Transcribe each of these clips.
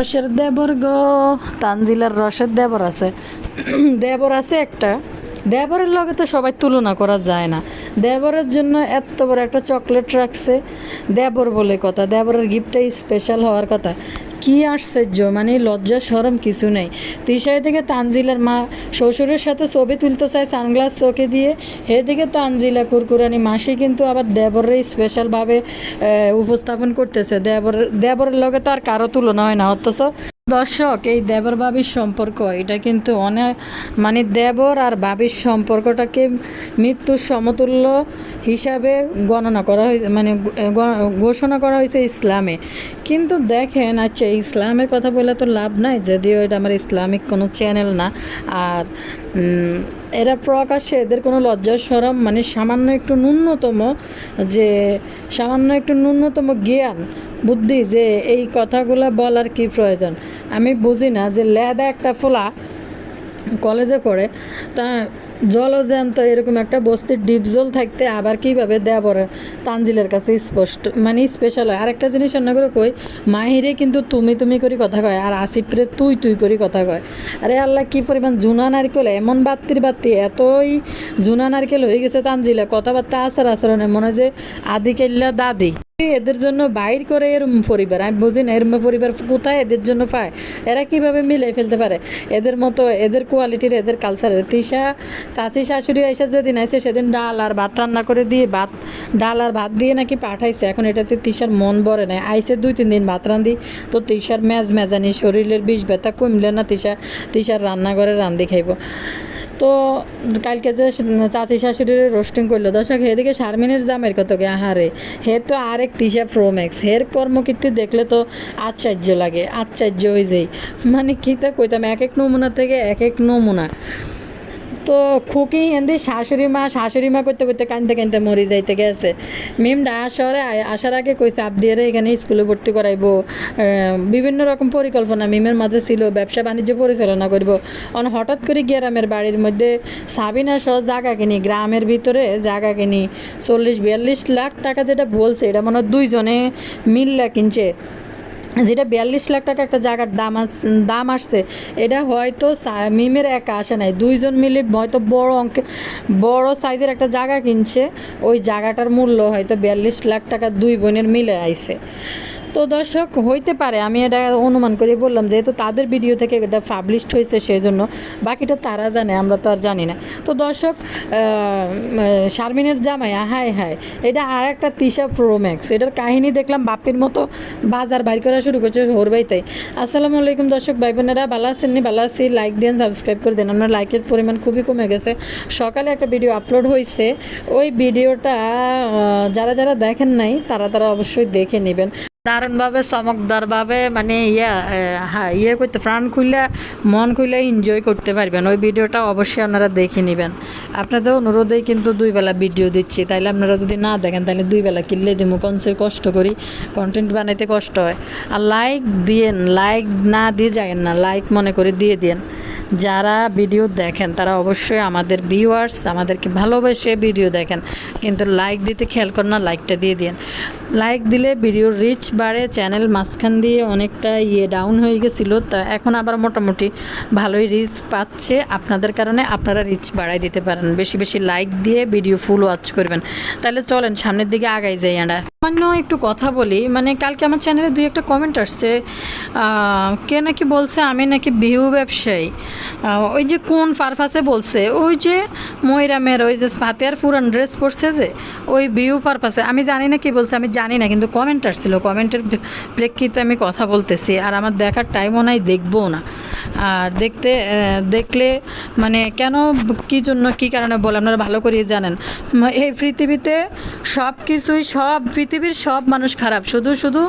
রসের দেবর গো, তানজিলার রসের দেবর আছে। দেবর আছে একটা। দেবরের লগে তো সবাই তুলনা করা যায় না। দেবরের জন্য এত বড় একটা চকলেট রাখছে। দেবর বলে কথা। দেবরের গিফটটাই স্পেশাল হওয়ার কথা। কি আশ্চর্য? মানে লজ্জা, সরম কিছু নেই। তিসাই থেকে তানজিলার মা শ্বশুরের সাথে ছবি তুলতে চায় সানগ্লাস চোখে দিয়ে। এদিকে তানজিলা কুরকুরানি মাসি কিন্তু আবার দেবরের স্পেশালভাবে উপস্থাপন করতেছে। দেবর, দেবরের লগে তো আর কারও তুলনা হয় না, অথচ দর্শক, এই দেবর বাবির সম্পর্ক, এটা কিন্তু অনেক মানে দেবর আর বাবির সম্পর্কটাকে মৃত্যুর সমতুল্য হিসাবে গণনা করা হয়েছে মানে ঘোষণা করা হয়েছে ইসলামে। কিন্তু দেখেন আচ্ছা ইসলামের কথা বলে তো লাভ নাই, যদিও এটা আমার ইসলামিক কোনো চ্যানেল না। আর এরা প্রকাশ্যে এদের কোনো লজ্জা সরম মানে সামান্য একটু ন্যূনতম যে, সামান্য একটু ন্যূনতম জ্ঞান, বুদ্ধি যে এই কথাগুলো বলার কি প্রয়োজন? আমি বুঝি না যে লেদা একটা ফোলা কলেজে পড়ে, তা জলজ্যান্ত এরকম একটা বস্তির ডিপজল থাকতে আবার কীভাবে দেবরের তানজিলের কাছে স্পষ্ট মানে স্পেশাল হয়। আরেকটা জিনিস অন্য করে কই, মাহিরে কিন্তু তুমি তুমি করে কথা কয় আর আসিফরে তুই তুই করে কথা কয়। আরে আল্লাহ, কি পরিমাণ জুনা নারকেল, এমন বাত্তির বাত্তি, এতই জুনা নারকেল হয়ে গেছে তানজিলা। কথাবার্তা আচার আচরণে মনে হয় যে আদি কেল্লা দাদি। এদের জন্য বাইর করে এরম পরিবার? আমি বুঝি না এরম পরিবার কোথায় এদের জন্য পায়? এরা কীভাবে মিলে ফেলতে পারে? এদের মতো, এদের কোয়ালিটির, এদের কালচারের তিশা, চাচি, শাশুড়ি এসে যেদিন আসে সেদিন ডাল আর ভাত রান্না করে দিয়ে ভাত, ডাল আর ভাত দিয়ে নাকি পাঠাইছে, এখন এটাতে তিশার মন ভরে নেয় আইসে দুই, তিন দিন ভাত রান্ধি তো তিশার মেজ মেজানি শরীরের বিষ ব্যথা কমলে না তিশা, তিশার রান্নাঘরে রান্ধি খাইব। তো কালকে যে চাচি শাশুড়ির রোস্টিং করল, দর্শক, এদিকে শারমিনের জামের কত গে, আহারে, হে তো আরেক তিশা প্রোম্যাক্স হের কর্মকীর্তি দেখলে তো আশ্চর্য লাগে, আশ্চর্য হয়ে যায় মানে কী তা কইতাম, এক এক নমুনা থেকে এক এক নমুনা। তো খুকি এন্দি শাশুড়ি মা শাশুড়ি মা করতে করতে কানতে কানতে মরি যাইতে গেছে। মিম ডাহা শহরে আসার আগে কইছে আবদিয়ারে এখানে স্কুলে ভর্তি করাইবো। বিভিন্ন রকম পরিকল্পনা মিমের মাঝে ছিল, ব্যবসা বাণিজ্য পরিচালনা করব। অন হঠাৎ করে গ্রামের বাড়ির মধ্যে সাবিনা সহ জায়গা কিনি, গ্রামের ভিতরে জায়গা কিনি, চল্লিশ বিয়াল্লিশ লাখ টাকা যেটা বলছে, এটা মনে হয় দুইজনে মিল্লা কিনছে। যেটা বিয়াল্লিশ লাখ টাকা একটা জায়গার দাম দাম আসছে, এটা হয়তো মিমের একা আসে নাই। দুইজন মিলে হয়তো বড় অঙ্কে, বড় সাইজের একটা জায়গা কিনছে, ওই জায়গাটার মূল্য হয়তো বিয়াল্লিশ লাখ টাকা দুই বোনের মিলে আইছে। তো দর্শক হইতে পারে, আমি এটা অনুমান করে, বললাম যেহেতু তাদের ভিডিও থেকে এটা পাবলিশড হয়েছে সেই জন্য বাকিটা তারা জানে, আমরা তো আর জানি না। তো দর্শক শারমিনের জামাই হায় হায়, এটা আর একটা তিশা প্রোম্যাক্স এটার কাহিনী দেখলাম বাপের মতো বাজার বাইর করা শুরু করছে হোর বাইতাই। আসসালামু আলাইকুম দর্শক ভাই বোনেরা ভালো আছেন নি? ভালো আছি লাইক দেন সাবস্ক্রাইব করে দেন। আপনার লাইকের পরিমাণ খুবই কমে গেছে। সকালে একটা ভিডিও আপলোড হয়েছে ওই ভিডিওটা যারা যারা দেখেন নাই, তারা তারা অবশ্যই দেখে নেবেন। দারুণভাবে, চমকদারভাবে মানে ইয়া হ্যাঁ ইয়ে করতে, প্রাণ খুললে মন খুললে এনজয় করতে পারবেন। ওই ভিডিওটা অবশ্যই আপনারা দেখে নেবেন। আপনাদের অনুরোধেই কিন্তু দুই বেলা ভিডিও দিচ্ছি। তাইলে আপনারা যদি না দেখেন তাহলে দুই বেলা কিনলে দিব কনসে কষ্ট করি কন্টেন্ট বানাইতে কষ্ট হয়। আর লাইক দিয়েন লাইক না দিয়ে যায়েন না লাইক মনে করে দিয়ে দিন যারা ভিডিও দেখেন, তারা অবশ্যই আমাদের ভিউয়ার্স আমাদেরকে ভালোবেসে ভিডিও দেখেন। কিন্তু লাইক দিতে খেয়াল করেন না লাইকটা দিয়ে দিন লাইক দিলে ভিডিওর রিচ বাড়ে চ্যানেল মাঝখান দিয়ে অনেকটা ইয়ে ডাউন হয়ে গেছিল, তা এখন আবার মোটামুটি ভালোই রিচ পাচ্ছে। আপনাদের কারণে আপনারা রিচ বাড়াই দিতে পারেন। বেশি বেশি লাইক দিয়ে ভিডিও ফুল ওয়াচ করবেন। তাহলে চলেন, সামনের দিকে আগাই যাই আমরা। সামান্য একটু কথা বলি মানে কালকে আমার চ্যানেলে দুই একটা কমেন্ট আসছে। কে নাকি বলছে, আমি নাকি বিহু ব্যবসায়ী। ওই যে কোন পারপাসে বলছে, ওই যে ময়রামের ওই যে ফাতেয়ার পুরান ড্রেস পরছে যে, ওই বিহু পারপাসে। আমি জানি না কি বলছে, আমি জানি না, কিন্তু কমেন্ট আসছিল কমেন্টের প্রেক্ষিতে আমি কথা বলতেছি, আর আমার দেখার টাইমও নাই, দেখবও না। আর দেখতে দেখলে মানে কেন, কী জন্য, কী কারণে বলে, আপনারা ভালো করেই জানেন। এই পৃথিবীতে সব কিছুই সব, পৃথিবীর সব মানুষ খারাপ। শুধু শুধু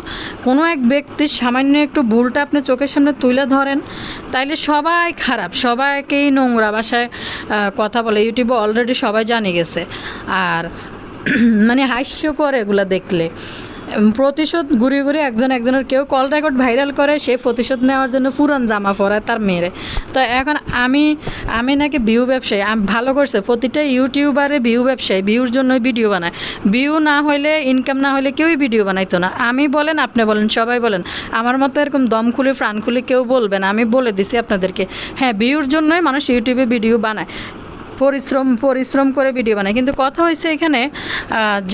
কোনো এক ব্যক্তির সামান্য একটু ভুলটা আপনি চোখের সামনে তুলে ধরেন, তাইলে সবাই খারাপ। সবাইকেই নোংরা ভাষায় কথা বলে। ইউটিউবে অলরেডি সবাই জানে গেছে। আর মানে হাস্যকর এগুলো দেখলে। প্রতিশোধ ঘুরে ঘুরে একজন একজনের কেউ কল রেকর্ড ভাইরাল করে, সে প্রতিশোধ নেওয়ার জন্য পুরান জামা পরায় তার মেয়েরে। তো এখন আমি আমি নাকি ভিউ ব্যবসায়ী, আমি, ভালো করছে। প্রতিটা ইউটিউবারে ভিউ ব্যবসায়ী ভিউর জন্যই ভিডিও বানায়। ভিউ না হলে ইনকাম না হলে কেউই ভিডিও বানাইতো না। আমি বলেন, আপনি বলেন, সবাই বলেন। আমার মতো এরকম দম খুলে, প্রাণ খুলে কেউ বলবেন আমি বলে দিছি আপনাদেরকে। হ্যাঁ ভিউর জন্যই মানুষ ইউটিউবে ভিডিও বানায়। পরিশ্রম পরিশ্রম করে ভিডিও বানায়। কিন্তু কথা হয়েছে এখানে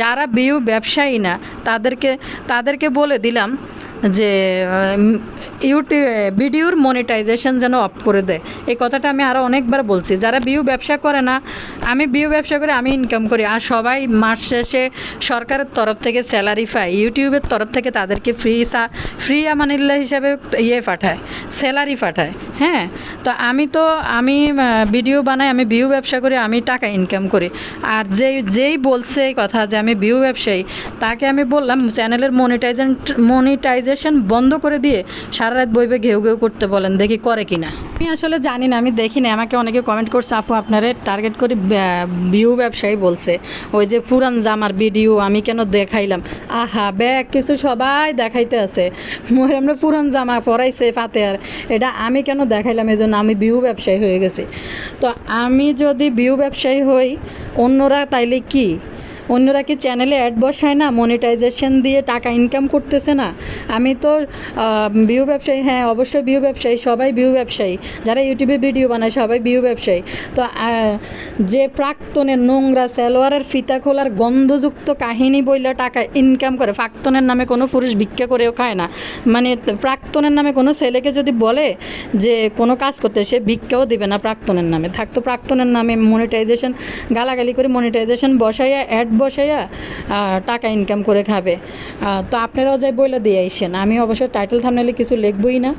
যারা বিউ ব্যবসায়ী না, তাদেরকে তাদেরকে বলে দিলাম যে ইউটিউব ভিডিওর মনিটাইজেশন যেন অফ করে দেয়। এই কথাটা আমি আরও অনেকবার বলছি। যারা বিউ ব্যবসা করে না, আমি ভিউ ব্যবসা করে আমি ইনকাম করি। আর সবাই মাস শেষে সরকারের তরফ থেকে স্যালারি পায়। ইউটিউবের তরফ থেকে তাদেরকে ফ্রি ফ্রি আমানিল্লা হিসাবে ইয়ে পাঠায় স্যালারি পাঠায়। হ্যাঁ? তো আমি তো, আমি ভিডিও বানাই, আমি ভিউ ব্যবসা করি, আমি টাকা ইনকাম করি। আর যেই যেই বলছে এই কথা যে আমি ভিউ ব্যবসায়ী, তাকে আমি বললাম চ্যানেলের মনিটাইজেশন মনিটাইজেশন বন্ধ করে দিয়ে সারা রাত বইবে ঘেউ ঘেউ করতে বলেন, দেখি করে কিনা। আমি আসলে জানি না, আমি দেখি না আমাকে অনেকে কমেন্ট করছে, আপু, আপনারে টার্গেট করে ভিউ ব্যবসায়ী বলছে। ওই যে পুরান জামার ভিডিও আমি কেন দেখাইলাম? আহা, ব্যাগ কিছু সবাই দেখাইতে আছে। মোর আমরা পুরান জামা পরাইছে ফাতে আর এটা আমি কেন দেখাইলাম? এই জন্য আমি ভিউ ব্যবসায়ী হয়ে গেছি। তো আমি যদি ভিউ ব্যবসায়ী হই, অন্যরা তাইলে কি? অন্যরা কি চ্যানেলে অ্যাড বসায় না মনিটাইজেশন দিয়ে টাকা ইনকাম করতেছে না? আমি তো ভিউ ব্যবসায়ী হ্যাঁ অবশ্যই ভিউ ব্যবসায়ী, সবাই ভিউ ব্যবসায়ী। যারা ইউটিউবে ভিডিও বানায়, সবাই ভিউ ব্যবসায়ী। তো যে প্রাক্তনের নোংরা সালোয়ারের ফিতা খোলার গন্ধযুক্ত কাহিনী বইলে টাকা ইনকাম করে, প্রাক্তনের নামে কোনো পুরুষ ভিক্ষা করেও খায় না। মানে প্রাক্তনের নামে কোনো ছেলেকে যদি বলে যে কোনো কাজ করতে, সে ভিক্ষাও দিবে না প্রাক্তনের নামে। থাকতো প্রাক্তনের নামে মনিটাইজেশন গালাগালি করে মনিটাইজেশন বসাইয়া অ্যাড বসাইয়া টাকা ইনকাম করে খাবে। তো আপনারাও যাই বইলা দিয়ে আইসেন। আমি অবশ্য টাইটেল থামলে কিছু লিখবই না।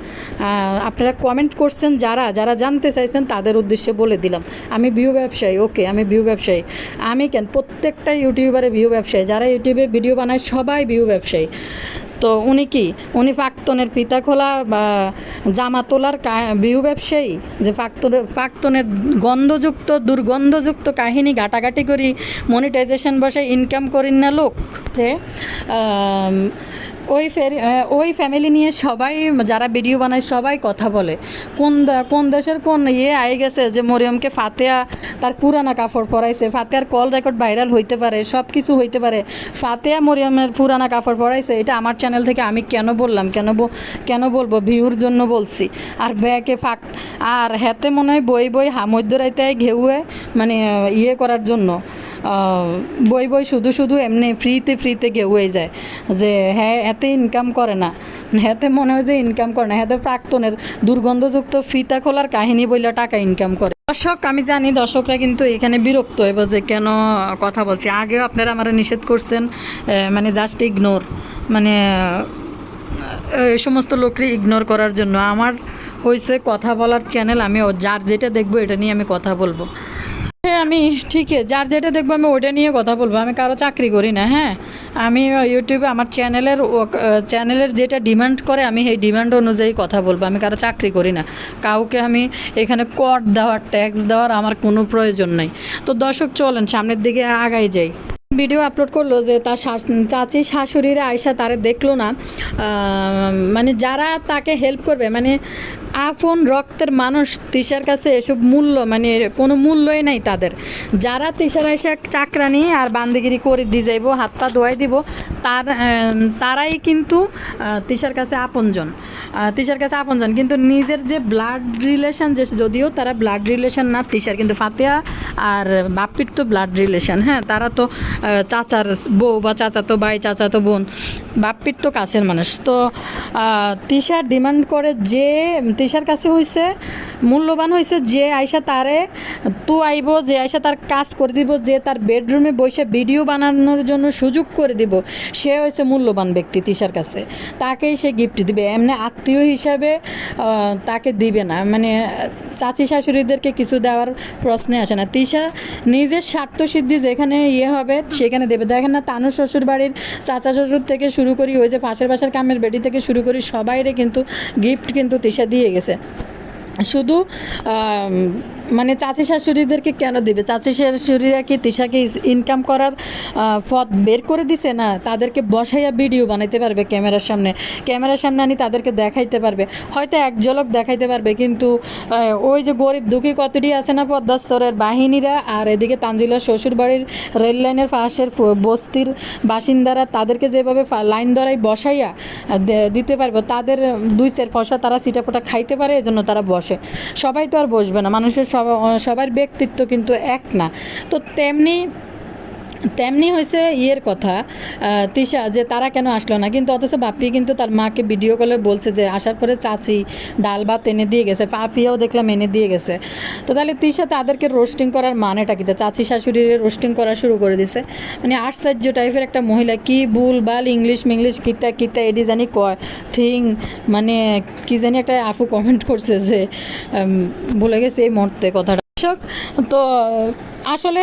আপনারা কমেন্ট করছেন যারা যারা জানতে চাইছেন তাদের উদ্দেশ্যে বলে দিলাম। আমি ভিউ ব্যবসায়ী, ওকে, আমি ভিউ ব্যবসায়ী। আমি কেন, প্রত্যেকটা ইউটিউবারে ভিউ ব্যবসায়ী। যারা ইউটিউবে ভিডিও বানায় সবাই ভিউ ব্যবসায়ী। তো উনি কি? উনি প্রাক্তনের পিতা খোলা বা জামা তোলার বিহু ব্যবসায়ী? যে প্রাক্তনের প্রাক্তনের গন্ধযুক্ত, দুর্গন্ধযুক্ত কাহিনী ঘাটাঘাটি করি মনিটাইজেশন বসে ইনকাম করেন না লোক। ওই ফেরি ওই ফ্যামিলি নিয়ে সবাই যারা ভিডিও বানায় সবাই কথা বলে। কোন কোন দেশের কোন ইয়ে আই গেছে যে মরিয়মকে ফাতেয়া তার পুরানা কাপড় পরাইছে ফাতেয়ার কল রেকর্ড ভাইরাল হইতে পারে সব কিছু হইতে পারে। ফাতেয়া মরিয়মের পুরানা কাপড় পরাইছে, এটা আমার চ্যানেল থেকে আমি কেন বললাম, কেন কেন বলব? ভিউর জন্য বলছি। আর ব্যাকে ফাক, আর হাতে মনে হয় বই বই হা মধ্যরাইতে ঘেউয়ে মানে ইয়ে করার জন্য। বই বই শুধু শুধু এমনি ফ্রিতে ফ্রিতে ঘেউয়ে যায়। যে হ্যাঁ এতে ইনকাম করে না। হাতে মনে হয় যে ইনকাম করে না। হাতে প্রাক্তনের দুর্গন্ধযুক্ত ফিতা খোলার কাহিনী বইলে টাকা ইনকাম করে। দর্শক, আমি জানি দর্শকরা কিন্তু এখানে বিরক্ত হইব যে কেন কথা বলছি। আগেও আপনারা আমার নিষেধ করছেন মানে জাস্ট ইগনোর মানে এই সমস্ত লোককে ইগনোর করার জন্য। আমার হয়েছে কথা বলার চ্যানেল আমি যার যেটা দেখব এটা নিয়ে আমি কথা বলব। হ্যাঁ আমি ঠিকই। যার যেটা দেখব, আমি ওটা নিয়ে কথা বলব। আমি কারও চাকরি করি না হ্যাঁ? আমি ইউটিউবে আমার চ্যানেলের চ্যানেলের যেটা ডিমান্ড করে, আমি সেই ডিমান্ড অনুযায়ী কথা বলব। আমি কারও চাকরি করি না। কাউকে আমি এখানে কর দেওয়ার ট্যাক্স দেওয়ার আমার কোনো প্রয়োজন নাই। তো দর্শক, চলেন, সামনের দিকে আগাই যাই। ভিডিও আপলোড করল যে, তার চাচি শাশুড়িরা আয়সা তারে দেখল না। মানে যারা তাকে হেল্প করবে মানে আপন রক্তের মানুষ তিশার কাছে এসব মূল্য মানে কোনো মূল্যই নাই তাদের। যারা তিশার এসে চাকরানি আর বান্দিগিরি করে দিয়ে যাইব, হাত পা ধোয়াই দিব, তার তারাই কিন্তু তিশার কাছে আপনজন। তিশার কাছে আপনজন। কিন্তু নিজের যে ব্লাড রিলেশন যে, যদিও তারা ব্লাড রিলেশন না তিশার কিন্তু ফাতেহা আর বাপির তো ব্লাড রিলেশন হ্যাঁ? তারা তো চাচার বউ বা চাচাতো ভাই, চাচাতো বোন, বাপ্পির তো কাছের মানুষ। তো তিশার ডিমান্ড করে যে তিশার কাছে হয়েছে মূল্যবান হয়েছে যে আয়সা তারে তু আইব, যে আয়সা তার কাজ করে দিব, যে তার বেডরুমে বসে ভিডিও বানানোর জন্য সুযোগ করে দিব, সে হয়েছে মূল্যবান ব্যক্তি তিশার কাছে। তাকেই সে গিফট দিবে। এমনি আত্মীয় হিসাবে তাকে দিবে না। মানে চাচি শাশুড়িদেরকে কিছু দেওয়ার প্রশ্নে আসে না। তিশা নিজের স্বার্থ সিদ্ধি যেখানে ইয়ে হবে, সেখানে দেবে। দেখেন না তানু শ্বশুর বাড়ির চাচা শ্বশুর থেকে শুরু করি, ওই যে পাশের পাশের কামের বেডি থেকে শুরু করি, সবাইরে কিন্তু গিফট কিন্তু তিশা দিয়ে গেছে। শুধু মানে চাচি শাশুড়িদেরকে কেন দিবে? চাচি শাশুড়িরা কি তিশাকে ইনকাম করার পথ বের করে দিছে? না, তাদেরকে বসাইয়া ভিডিও বানাইতে পারবে ক্যামেরার সামনে। ক্যামেরার সামনে আনি তাদেরকে দেখাইতে পারবে। হয়তো এক ঝলক দেখাইতে পারবে, কিন্তু ওই যে গরিব দুঃখী কতটি আছে না পদ্মাস্তরের বাহিনীরা? আর এদিকে তানজিলার শ্বশুরবাড়ির রেল লাইনের পাশের বস্তির বাসিন্দারা তাদেরকে যেভাবে লাইন ধরাই বসাইয়া দিতে পারবে, তাদের দুই চার পয়সা তারা সিটাপোটা খাইতে পারে, এজন্য তারা বসে। সবাই তো আর বসবে না। মানুষের সবার ব্যক্তিত্ব কিন্তু এক না। তো তেমনি তেমনি হয়েছে ইয়ের কথা তিশা, যে তারা কেন আসলো না? কিন্তু অথচ বাপি কিন্তু তার মাকে ভিডিও কলে বলছে যে, আসার পরে চাচি ডাল ভাত এনে দিয়ে গেছে, পাপিয়াও দেখলাম এনে দিয়ে গেছে। তো তাহলে তিশা তাদেরকে রোস্টিং করার মানেটা কি? চাচি শাশুড়ির রোস্টিং করা শুরু করে দিছে। মানে আশ্চর্য টাইপের একটা মহিলা, কি ভুল বাল ইংলিশ মিংলিশ, কিতা কিতা, এডি জানি কয়, থিং মানে কি জানি একটা আপু কমেন্ট করছে যে ভুলে গেছে এই মুহূর্তে কথাটা। তো আসলে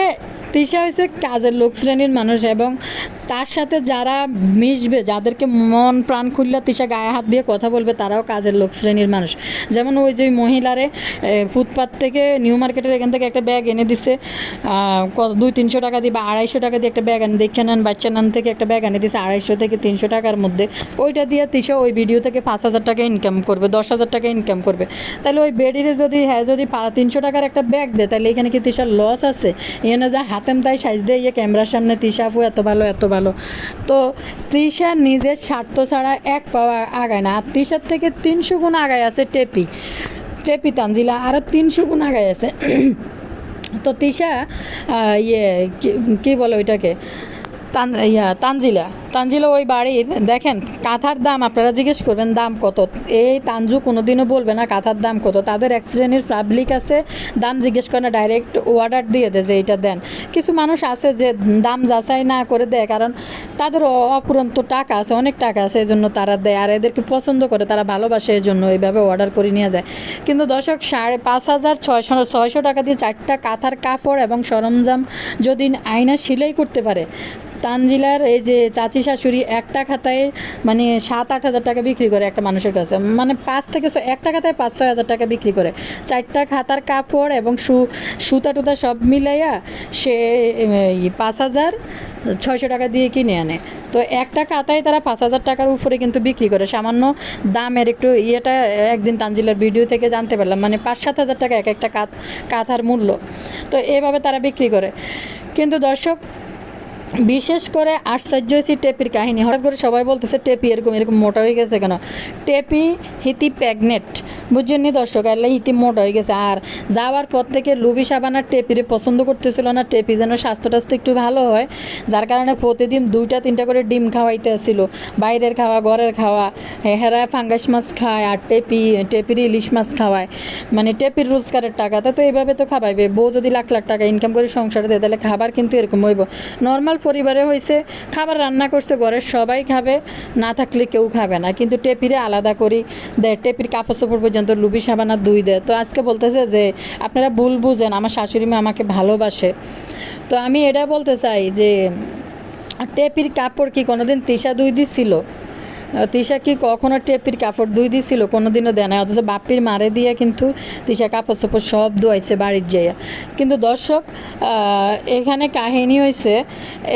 তিশা হয়েছে কাজের লোক শ্রেণির মানুষ এবং তার সাথে যারা মিশবে, যাদেরকে মন প্রাণ খুললে তিশা গায়ে হাত দিয়ে কথা বলবে, তারাও কাজের লোক শ্রেণির মানুষ। যেমন ওই যে মহিলারে ফুটপাত থেকে নিউ মার্কেটের এখান থেকে একটা ব্যাগ এনে দিছে দুই তিনশো টাকা দিয়ে বা আড়াইশো টাকা দিয়ে একটা ব্যাগ এনে দেখে নেন, বাচ্চা নান থেকে একটা ব্যাগ এনে দিছে আড়াইশো থেকে তিনশো টাকার মধ্যে। ওইটা দিয়ে তিশা ওই ভিডিও থেকে পাঁচ হাজার টাকা ইনকাম করবে, দশ হাজার টাকা ইনকাম করবে। তাহলে ওই বেডিরে যদি হ্যাঁ যদি তিনশো টাকার একটা ব্যাগ দেয়, তাহলে এখানে কি তিশার লস আছে? এখানে যা হাতেম তাই সাইজ দেয় ইয়ে ক্যামেরার সামনে তিশা আপু এত ভালো এত ভালো। তো তৃষা নিজের স্বার্থ ছাড়া এক পাওয়া আগায় না। আর তৃষার থেকে তিনশো গুণ আগায় আছে টেপি। টেপি তানজিলা আরও তিনশো গুণ আগায় আছে। তো তৃষা ইয়ে কি বলে ওইটাকে? তান, ইয়া, তানজিলা। তানজিলা ওই বাড়ির, দেখেন, কাঁথার দাম আপনারা জিজ্ঞেস করবেন, দাম কত? এই তানজু কোনোদিনও বলবে না কাঁথার দাম কত। তাদের এক শ্রেণির পাবলিক আছে, দাম জিজ্ঞেস করে না ডাইরেক্ট অর্ডার দিয়ে দেয় যে এইটা দেন। কিছু মানুষ আছে যে দাম যাচাই না করে দেয়, কারণ তাদের অপুরন্ত টাকা আছে, অনেক টাকা আছে, এই জন্য তারা দেয়। আর এদেরকে পছন্দ করে, তারা ভালোবাসে, এই জন্য এইভাবে অর্ডার করে নিয়ে যায়। কিন্তু দর্শক, সাড়ে পাঁচ হাজার ছয়শো ছয়শো টাকা দিয়ে চারটা কাঁথার কাপড় এবং সরঞ্জাম যদি আয়না সেলাই করতে পারে, তানজিলার এই যে চাচি শাশুড়ি একটা খাতায় মানে সাত, আট হাজার টাকা বিক্রি করে একটা মানুষের কাছে। মানে পাঁচ থেকে একটা খাতায় পাঁচ, ছয় হাজার টাকা বিক্রি করে। চারটা খাতার কাপড় এবং সু, সুতা টুতা সব মিলাইয়া সে পাঁচ হাজার ছয়শো টাকা দিয়ে কিনে আনে। তো একটা কাতায় তারা পাঁচ হাজার টাকার উপরে কিন্তু বিক্রি করে। সামান্য দামের একটু ইয়েটা একদিন তানজিলার ভিডিও থেকে জানতে পারলাম। মানে পাঁচ, সাত হাজার টাকা এক একটা কাত, কাঁথার মূল্য। তো এভাবে তারা বিক্রি করে। কিন্তু দর্শক বিশেষ করে আশ্চর্য হয়েছি টেপির কাহিনী। হঠাৎ করে সবাই বলতেছে, টেপি এরকম এরকম মোটা হয়ে গেছে কেন? টেপি হিতি প্যাগনেট। বুঝছেন নি দর্শক? আল্লাহ হিতি মোটা হয়ে গেছে। আর যাওয়ার পর থেকে লুবি সাবানার টেপিরে পছন্দ করতেছিল না। টেপি যেন স্বাস্থ্য টাস্থ্য একটু ভালো হয়, যার কারণে প্রতিদিন দুইটা, তিনটা করে ডিম খাওয়াইতে আসছিল। বাইরের খাওয়া, ঘরের খাওয়া হেরা ফাঙ্গাস মাছ খায় আর টেপি, টেপির ইলিশ মাছ খাওয়ায়। মানে টেপির রোজগারের টাকা তো এইভাবে তো খাওয়াইবে বউ যদি লাখ লাখ টাকা ইনকাম করে সংসারে দেয়, তাহলে খাবার কিন্তু এরকম হইব। নর্মাল পরিবারে হয়েছে খাবার রান্না করছে, ঘরের সবাই খাবে, না থাকলে কেউ খাবে না। কিন্তু টেপিরে আলাদা করি দেয় টেপির কাপড় চোপড় পর্যন্ত লুবি সাবানা দুই দেয় তো আজকে বলতেছে যে, আপনারা ভুল বুঝেন, আমার শাশুড়ি মা আমাকে ভালোবাসে। তো আমি এটা বলতে চাই যে, টেপির কাপড় কি কোনোদিন তিশা দুই দিছিল? তিশা কি কখনো টেপির কাপড় দুই দিছিল? কোনোদিনও দেয় না অথচ বাপির মারে দিয়ে কিন্তু তিশা কাপড় চোপড় সব ধোয়াইছে বাড়ির যাইয়া কিন্তু দর্শক এখানে কাহিনী হয়েছে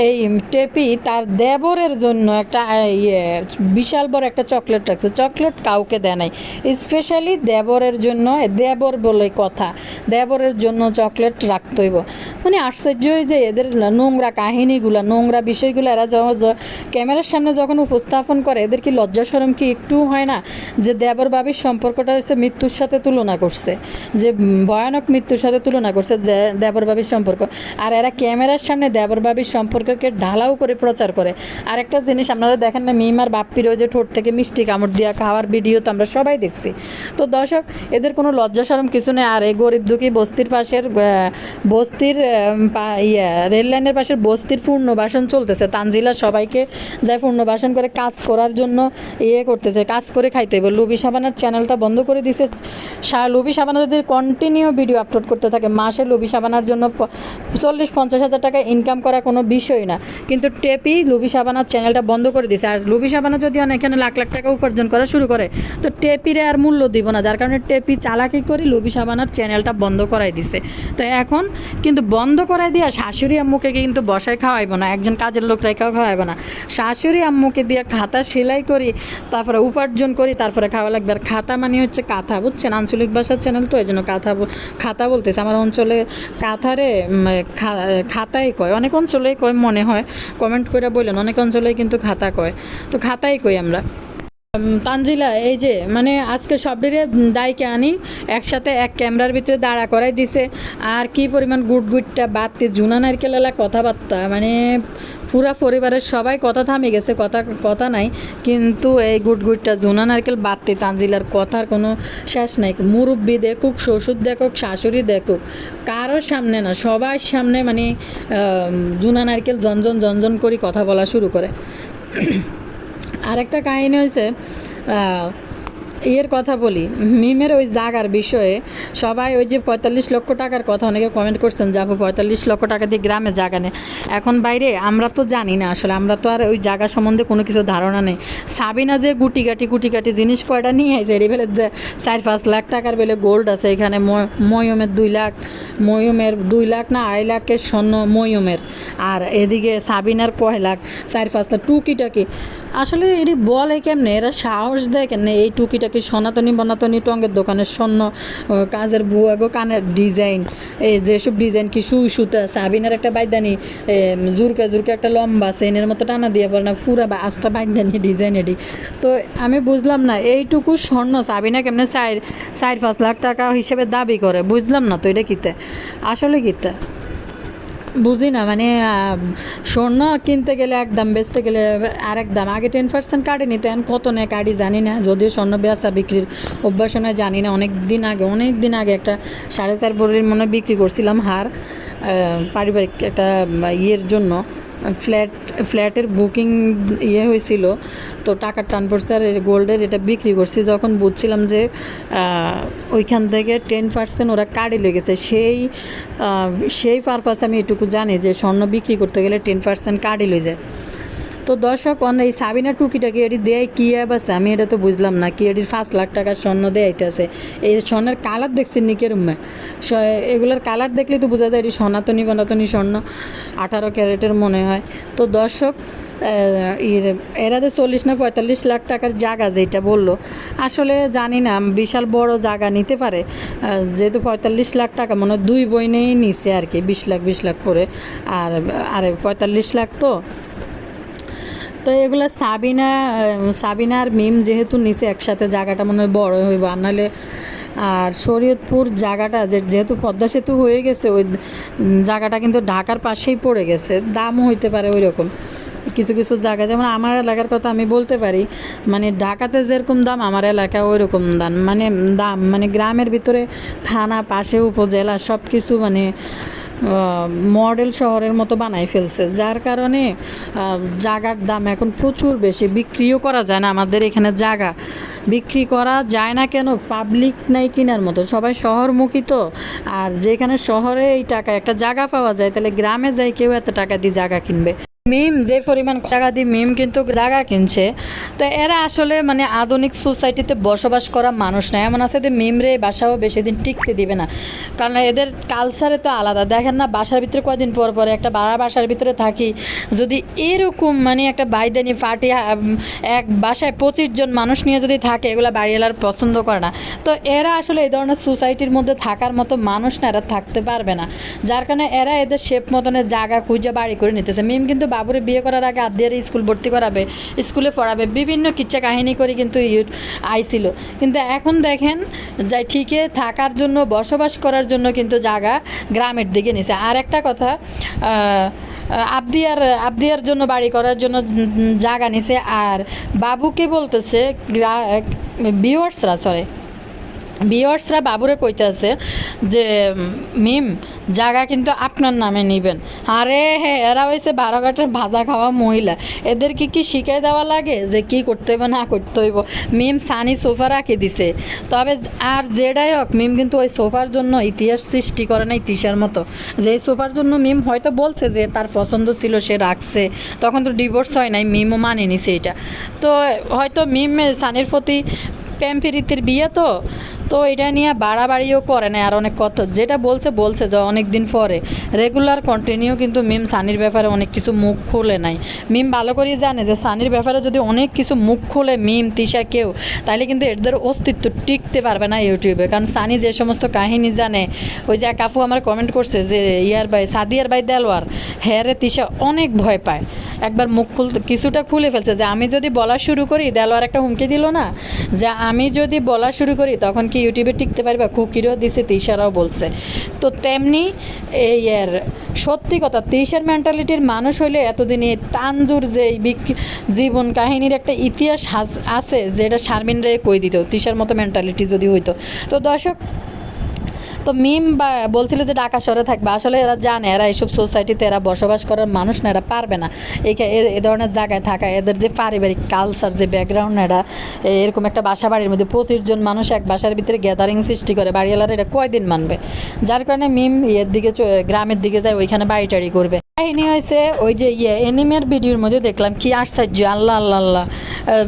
এই টেপি তার দেবরের জন্য একটা ইয়ে বিশাল বড় একটা চকলেট রাখছে। চকলেট কাউকে দেয় নাই। স্পেশালি দেবরের জন্য, দেবর বলে কথা। দেবরের জন্য চকলেট রাখতে হইব। মানে আশ্চর্য হয়ে যে এদের নোংরা কাহিনীগুলো, নোংরা বিষয়গুলো এরা ক্যামেরার সামনে যখন উপস্থাপন করে, এদের কি লজ্জা সরম কি একটু হয় না যে দেবর বাবির সম্পর্কটা হচ্ছে মৃত্যুর সাথে তুলনা করছে? যে ভয়ানক মৃত্যুর সাথে তুলনা করছে দেবর বাবির সম্পর্ক। আর এরা ক্যামেরার সামনে দেবর বাবির সম্পর্ককে ঢালাও করে প্রচার করে। আর একটা জিনিস আপনারা দেখেন না মিমার বাপ্পির ওই যে ঠোঁট থেকে মিষ্টি কামড় দিয়া খাওয়ার ভিডিও তো আমরা সবাই দেখছি। তো দর্শক, এদের কোনো লজ্জা সরম কিছু নেই। আর এই গরিব দুঃখী বস্তির পাশের বস্তির ইয়া রেল লাইনের পাশের বস্তির পূর্ণবাসন চলতেছে। তানজিলা সবাইকে যায় পূর্ণবাসন করে কাজ করার জন্য জন্য ইয়ে করতেছে, কাজ করে খাইতে হবে। লুবি সাবানার চ্যানেলটা বন্ধ করে দিছে। লুবি সাবানা যদি কন্টিনিউ ভিডিও আপলোড করতে থাকে, মাসে লুবি সাবানার জন্য চল্লিশ, পঞ্চাশ হাজার টাকা ইনকাম করা কোনো বিষয় না। কিন্তু টেপি লুবি সাবানার চ্যানেলটা বন্ধ করে দিছে। আর লুবি সাবানা যদি এখানে লাখ লাখ টাকা উপার্জন করা শুরু করে, তো টেপিরে আর মূল্য দিব না। যার কারণে টেপি চালাকি করে লুবি সাবানার চ্যানেলটা বন্ধ করাই দিছে। তো এখন কিন্তু বন্ধ করাই দিয়া শাশুড়ি আম্মুকে কিন্তু বসায় খাওয়াইবো না। একজন কাজের লোক রেখাও খাওয়াইবো না। শাশুড়ি আম্মুকে দিয়ে খাতা সেলাই করি, তারপরে উপার্জন করি, তারপরে খাওয়া লাগবে। আর খাতা মানে হচ্ছে কাঁথা, বুঝছেন? আঞ্চলিক ভাষার চ্যানেল তো এই জন্য কাঁথা খাতা বলতেছে। আমার অঞ্চলে কাঁথারে খাতাই কয়। অনেক অঞ্চলেই কয়, মনে হয়। কমেন্ট করে বললেন অনেক অঞ্চলেই কিন্তু খাতা কয়। তো খাতাই কই আমরা। তানজিলা, এই যে মানে আজকে সবটিরে দায়কে আনি, একসাথে এক ক্যামেরার ভিতরে দাঁড়া করাই দিছে। আর কি পরিমাণ গুট গুটটা বাড়তে, জুনা নারকেল এলা কথাবার্তা মানে পুরা পরিবারের সবাই কথা থামে গেছে, কথা কথা নাই। কিন্তু এই গুট গুটটা, জুনা নারকেল বাড়তে, তানজিলার কথার কোনো শেষ নাই। মুরব্বি দেখুক, শ্বশুর দেখুক, শাশুড়ি দেখুক, কারোর সামনে না, সবার সামনে মানে জুনা নারকেল জনজন জনজন করে কথা বলা শুরু করে। আরেকটা কাহিনী হয়েছে ইয়ের কথা বলি, মিমের ওই জাগার বিষয়ে সবাই ওই যে পঁয়তাল্লিশ লক্ষ টাকার কথা অনেকে কমেন্ট করছেন যাব পঁয়তাল্লিশ লক্ষ টাকা দিয়ে গ্রামে জায়গা নেই। এখন বাইরে আমরা তো জানি না আসলে, আমরা তো আর ওই জায়গা সম্বন্ধে কোনো কিছু ধারণা নেই। সাবিনা যে গুটি কাটি গুটি কাটি জিনিস কয়টা নিয়ে আইছে এটি বেলে চার পাঁচ লাখ টাকার বেলে গোল্ড আছে, এখানে ময়মের দুই লাখ, ময়মের দুই লাখ না, আড়াই লাখের স্বর্ণ ময়মের। আর এদিকে সাবিনার কয় লাখ, চার পাঁচ লাখ, টুকিটাকি। আসলে এটি বলে কেমনে? এরা সাহস দেয় কেমনে? এই টুকিটাকি সনাতনী বনাতনী টঙ্গের দোকানের স্বর্ণ কাজের বুয়াগো কানের ডিজাইন, এই যেসব ডিজাইন কি সুই সুতা, সাবিনার একটা বাইদানি জুরকা জুরকা একটা লম্বা চেনের মতো টানা দিয়ে পড়ে না পুরা বা আস্থা বাইদানি ডিজাইন এটি। তো আমি বুঝলাম না, এইটুকু স্বর্ণ সাবিনা কেমনে চার চার পাঁচ লাখ টাকা হিসেবে দাবি করে? বুঝলাম না তো এটা কিতে? আসলে কিতে? বুঝি না মানে স্বর্ণ কিনতে গেলে একদম বেচতে গেলে আর দাম। আগে টেন পার্সেন্ট কাটে নিতে কত নেয় কাটি জানি না। যদিও স্বর্ণ বেচা বিক্রির অভ্যাস নয় জানি না। অনেক দিন আগে অনেক দিন আগে একটা সাড়ে চার ভরির মনে বিক্রি করছিলাম হার পারিবারিক একটা ইয়ের জন্য। ফ্ল্যাট, ফ্ল্যাটের বুকিং ইয়ে হয়েছিল, তো টাকার টান পড়ছে আর গোল্ডের এটা বিক্রি করছি। যখন বুঝছিলাম যে ওইখান থেকে টেন পার্সেন্ট ওরা কাটে লেগেছে সেই সেই পারপাস আমি এটুকু জানি যে, স্বর্ণ বিক্রি করতে গেলে টেন পার্সেন্ট কাটে লয়ে যায়। তো দর্শক অন এই সাবিনা টুকিটাকে এটি দেয় কি অ্যাপ আছে আমি এটা তো বুঝলাম না। কি এটির পাঁচ লাখ টাকার স্বর্ণ দেয় দেয়াইতেছে এই স্বর্ণের কালার দেখছি নিকের উম্মে এগুলোর কালার দেখলে তো বোঝা যায় এটি সনাতনী বনাতনী স্বর্ণ, আঠারো ক্যারেটের মনে হয়। তো দর্শক এর যে চল্লিশ না পঁয়তাল্লিশ লাখ টাকার জায়গা যেটা বলল, আসলে জানি না, বিশাল বড় জায়গা নিতে পারে। যেহেতু পঁয়তাল্লিশ লাখ টাকা, মনে হয় দুই বইনেই নিছে আর কি, বিশ লাখ বিশ লাখ করে। আর, আরে পঁয়তাল্লিশ লাখ তো। তো এগুলো সাবিনা সাবিনা আর মিম যেহেতু নিচে একসাথে, জায়গাটা মনে হয় বড় হইব। আর নাহলে, আর শরীয়তপুর জায়গাটা যেহেতু পদ্মা সেতু হয়ে গেছে, ওই জায়গাটা কিন্তু ঢাকার পাশেই পড়ে গেছে। দামও হইতে পারে ওই রকম কিছু কিছু জায়গা, যেমন আমার এলাকার কথা আমি বলতে পারি মানে ঢাকাতে যেরকম দাম, আমার এলাকা ওই রকম দাম। মানে দাম মানে গ্রামের ভিতরে থানা, পাশে উপজেলা সব কিছু মানে মডেল শহরের মতো বানাই ফেলছে। যার কারণে জাগার দাম এখন প্রচুর বেশি। বিক্রিও করা যায় না আমাদের এখানে জায়গা বিক্রি করা যায় না কেন? পাবলিক নাই কেনার মতো। সবাই শহরমুখী তো। আর যেখানে শহরে এই টাকা একটা জায়গা পাওয়া যায়, তাহলে গ্রামে যাই কেউ এত টাকা দিয়ে জায়গা কিনবে। মিম, যে পরিমাণ টাকা দিয়ে মিম কিন্তু জায়গা কিনছে, তো এরা আসলে মানে আধুনিক সোসাইটিতে বসবাস করা মানুষ না। এমন আছে যে মিমরে বাসাও বেশি দিন টিকতে দিবে না। কারণ এদের কালচারে তো আলাদা। দেখেন না, বাসার ভিতরে কদিন পর পরে একটা বাড়া বাসার ভিতরে থাকি। যদি এরকম মানে একটা বাইদানি পার্টি এক বাসায় পঁচিশ জন মানুষ নিয়ে যদি থাকে, এগুলো বাড়িওয়ালার পছন্দ করে না। তো এরা আসলে এই ধরনের সোসাইটির মধ্যে থাকার মতো মানুষ না, এরা থাকতে পারবে না। যার কারণে এরা এদের শেপ মতনের জায়গা খুঁজে বাড়ি করে নিতেছে। মিম কিন্তু বাবুরে বিয়ে করার আগে আদিয়ারে স্কুল ভর্তি করাবে, স্কুলে পড়াবে, বিভিন্ন কিচ্ছা কাহিনী করে কিন্তু আইছিল। কিন্তু এখন দেখেন যাই ঠিকে থাকার জন্য, বসবাস করার জন্য কিন্তু জায়গা গ্রামের দিকে নিছে। আর একটা কথা আবদিয়ার আবদিয়ার জন্য বাড়ি করার জন্য জায়গা নিছে। আর বাবুকে বলতেছে ভিউয়ার্সরা সরি ভিওয়ার্সরা বাবুরে কইতে আছে যে, মিম, জায়গা কিন্তু আপনার নামে নিবেন। আরে হ্যাঁ এরা হয়েছে বারোঘাটের ভাজা খাওয়া মহিলা। এদেরকে কি শিখাই দেওয়া লাগে যে কি করতে হইব, না করতে হইব? মিম সানি সোফা রাখে দিছে। তবে আর যেটাই হোক, মিম কিন্তু ওই সোফার জন্য ইতিহাস সৃষ্টি করে নাই তিসার মতো। যে সোফার জন্য মিম হয়তো বলছে যে তার পছন্দ ছিল, সে রাখছে। তখন তো ডিভোর্স হয় নাই, মিমও মানে নিছে এটা। তো হয়তো মিম, সানির প্রতি প্রেম প্রীতির বিয়ে তো তো এটা নিয়ে বাড়াবাড়িও করে না আর অনেক কথা। যেটা বলছে বলছে যে অনেক দিন পরে। রেগুলার কন্টিনিউ কিন্তু মিম সানির ব্যাপারে অনেক কিছু মুখ খুলে নাই। মিম ভালো করেই জানে যে সানির ব্যাপারে যদি অনেক কিছু মুখ খুলে মিম তিশা, কেউ তাহলে কিন্তু এদের অস্তিত্ব টিকতে পারবে না ইউটিউবে। কারণ সানি যে সমস্ত কাহিনী জানে, ওই যে এক আপু আমার কমেন্ট করছে যে, ইয়ার ভাই, সাদিয়ার ভাই দেলোয়ার হ্যারে তিশা, অনেক ভয় পায়। একবার মুখ খুলতে কিছুটা খুলে ফেলছে যে আমি যদি বলা শুরু করি দেলোয়ার একটা হুমকি দিল না? যে আমি যদি বলা শুরু করি, তখন কি ইউটিউবে টিকতে পারবে কুকিরও দিছে, তিশারাও বলছে। তো তেমনি এই আর সত্যি কথা, তিশার মেন্টালিটির মানুষ হইলে এতদিনে তানজুর যে জীবন কাহিনীর একটা ইতিহাস হাস- আছে, যেটা শারমিন রায় কই দিত, তিশার মতো মেন্টালিটি যদি হইতো। তো দর্শক তো মিম বা বলছিল যে ঢাকা শহরে থাকবে, আসলে এরা জানে, এরা এইসব সোসাইটিতে এরা বসবাস করার মানুষ না, এরা পারবে না। এই এ- ধরনের জায়গায় থাকা, এদের যে পারিবারিক কালচার যে ব্যাকগ্রাউন্ড এরা এরকম একটা বাসা বাড়ির মধ্যে পঁচিশ জন মানুষ এক বাসার ভিতরে গ্যাদারিং সৃষ্টি করে, বাড়িওয়ালারা এটা কয়দিন মানবে? যার কারণে মিম ইয়ের দিকে গ্রামের দিকে যায়, ওইখানে বাড়ি টাড়ি করবে। কাহিনী হয়েছে, ওই যে ইয়ে এনিমের ভিডিওর মধ্যে দেখলাম কি আশ্চর্য, আল্লাহ আল্লাহ আল্লাহ।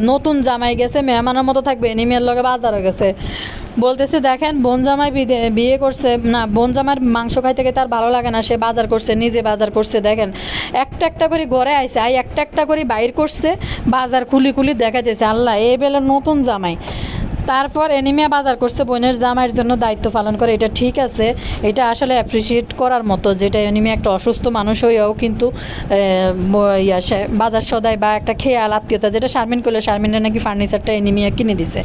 নতুন জামাই গেছে, মেহমানের মতো থাকবে এনিমের লগে বাজারও গেছে। বলতেছে, দেখেন, বোন জামাই বিয়ে করছে। না, বোন জামার মাংস খাইতে গিয়ে তার ভালো লাগে না, সে বাজার করছে, নিজে বাজার করছে। দেখেন, একটা একটা করে ঘরে আইসে আই একটা একটা করে বাইর করছে, বাজার খুলি খুলি দেখাইতেছে। আল্লাহ এই বেলা নতুন জামাই। তারপর এনিমিয়া বাজার করছে বোনের জামাইয়ের জন্য দায়িত্ব পালন করে, এটা ঠিক আছে। এটা আসলে অ্যাপ্রিসিয়েট করার মতো যেটা এনিমিয়া একটা অসুস্থ মানুষ হয়েও কিন্তু বাজার সদাই বা একটা খেয়াল, আত্মীয়তা, যেটা শারমিন করলে, শারমিনের নাকি ফার্নিচারটা এনিমিয়া কিনে দিছে।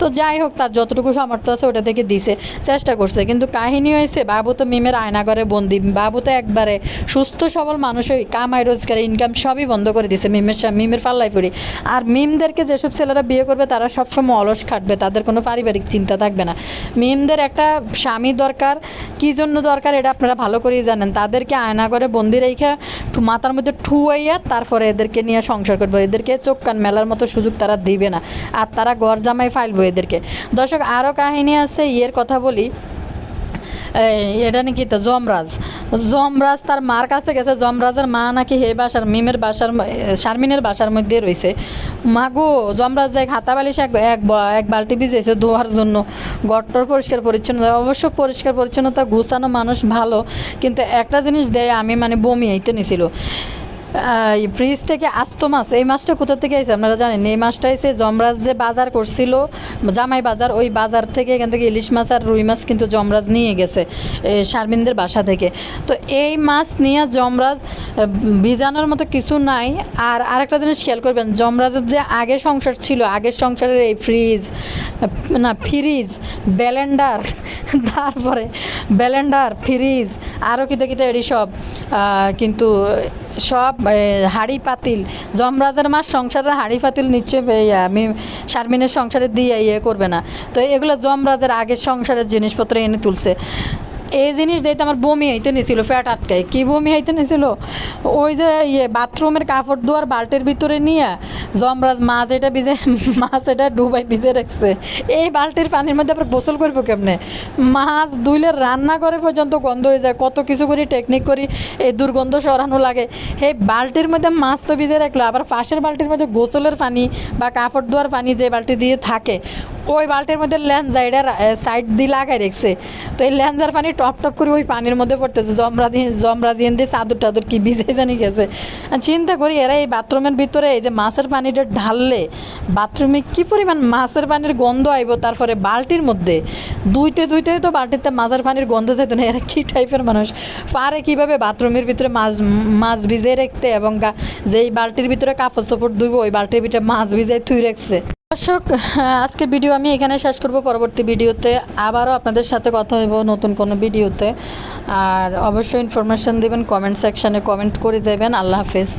তো যাই হোক, তার যতটুকু সামর্থ্য আছে ওটা থেকে দিছে, চেষ্টা করছে। কিন্তু কাহিনী হয়েছে, বাবু তো মিমের আয়নাঘরে বন্দি, বাবু তো একবারে সুস্থ, সবল মানুষ ওই কামাই, রোজগার ইনকাম সবই বন্ধ করে দিছে মিমের মিমের পাল্লাই পড়ি। আর মিমদেরকে যেসব ছেলেরা বিয়ে করবে, তারা সবসময় অলস খাটবে তাদের কোনো পারিবারিক চিন্তা থাকবে না। মেয়েদের একটা স্বামী দরকার, কী জন্য দরকার এটা আপনারা ভালো করেই জানেন। তাদেরকে আয়না করে বন্দি রেখে মাথার মধ্যে ঠুয়াইয়া তারপরে এদেরকে নিয়ে সংসার করব। এদেরকে চোখ কান মেলার মতো সুযোগ তারা দিবে না। আর তারা গড় জামাই ফাইলবো এদেরকে। দর্শক, আরও কাহিনী আছে, ইয়ের কথা বলি। এটা নাকি তো যমরাজ। যমরাজ তার মার কাছে গেছে। যমরাজের মা নাকি হে বাসার, মিমের বাসার শারমিনের বাসার মধ্যে রয়েছে মাগো যমরাজ যাই হাতা বালিশ এক এক এক বালতি ভিজেছে ধোয়ার জন্য। গট্টর পরিষ্কার পরিচ্ছন্ন। অবশ্য পরিষ্কার পরিচ্ছন্নতা গুছানো মানুষ ভালো, কিন্তু একটা জিনিস দেয়, আমি মানে বমি আইতে নিছিল। ফ্রিজ থেকে আস্ত মাছ এই মাছটা কোথা থেকে আইছে আপনারা জানেন? এই মাছটা এসে যমরাজ যে বাজার করছিল জামাই বাজার ওই বাজার থেকে এখান থেকে ইলিশ মাছ আর রুই মাছ কিন্তু যমরাজ নিয়ে গেছে শারমিনদের বাসা থেকে। তো এই মাছ নিয়ে যমরাজ আহ, ভিজানোর মতো কিছু নাই। আর আরেকটা জিনিস খেয়াল করবেন যমরাজের যে আগে সংসার ছিল আগের সংসারের এই ফ্রিজ না ফ্রিজ ব্যালেন্ডার তারপরে ব্যালেন্ডার ফ্রিজ আরও কিতে কিতে এটি সব কিন্তু সব হাড়ি পাতিল। জমরাজের মাস সংসারের হাড়ি পাতিল নিশ্চয় আমি শারমিনের সংসারে দিয়ে ইয়ে করবে না। তো এগুলো জমরাজের আগের সংসারের জিনিসপত্র এনে তুলছে। এই জিনিস দিতে আমার বমি হইতে নিছিল, ফ্যাট আটকায়। কী বমি হইতে নিছিল? ওই যে ইয়ে বাথরুমের কাপড় ধোয়ার বালতির ভিতরে নিয়ে যমরাজ মাছ এটা ভিজে মাছ এটা ডুবাই ভিজে রাখছে। এই বালতির পানির মধ্যে আবার গোসল করব কেমনে? মাছ ধুইলে রান্না করে পর্যন্ত গন্ধ হয়ে যায়। কত কিছু করি টেকনিক করি, এই দুর্গন্ধ সরানো লাগে। এই বালতির মধ্যে মাছ তো ভিজে রাখল, আবার পাশের বালতির মধ্যে গোসলের পানি বা কাপড় ধোয়ার পানি যে বালতি দিয়ে থাকে ওই বালতির মধ্যে ল্যাঞ্জা এটা সাইড দিয়ে লাগাই রেখছে। তো এই ল্যাঞ্জার পানি টপ টপ করে ওই পানির মধ্যে পড়তেছে। জমরাজি জমরাজিয়ান দিয়ে চাদর টাদর কি ভিজে জানি গেছে। চিন্তা করি, এরা এই বাথরুমের ভিতরে এই যে মাছের পানিটা ঢাললে বাথরুমে কি পরিমাণ মাছের পানির গন্ধ আইব তারপরে বালতির মধ্যে? দুইতে দুইতে তো বালতিতে মাছের পানির গন্ধ যেত না। এরা কী টাইপের মানুষ? পারে কীভাবে বাথরুমের ভিতরে মাছ মাছ ভিজে রাখতে এবং যেই বালতির ভিতরে কাপড় চোপড় ধুইব, ওই বালতির ভিতরে মাছ ভিজে থুই রাখছে। দর্শক আজকে ভিডিও আমি এখানে শেষ করব। পরবর্তী ভিডিওতে আবারও আপনাদের সাথে কথা হইব নতুন কোনো ভিডিওতে। আর অবশ্যই ইনফরমেশন দেবেন কমেন্ট সেকশানে কমেন্ট করে যাবেন। আল্লাহ হাফেজ।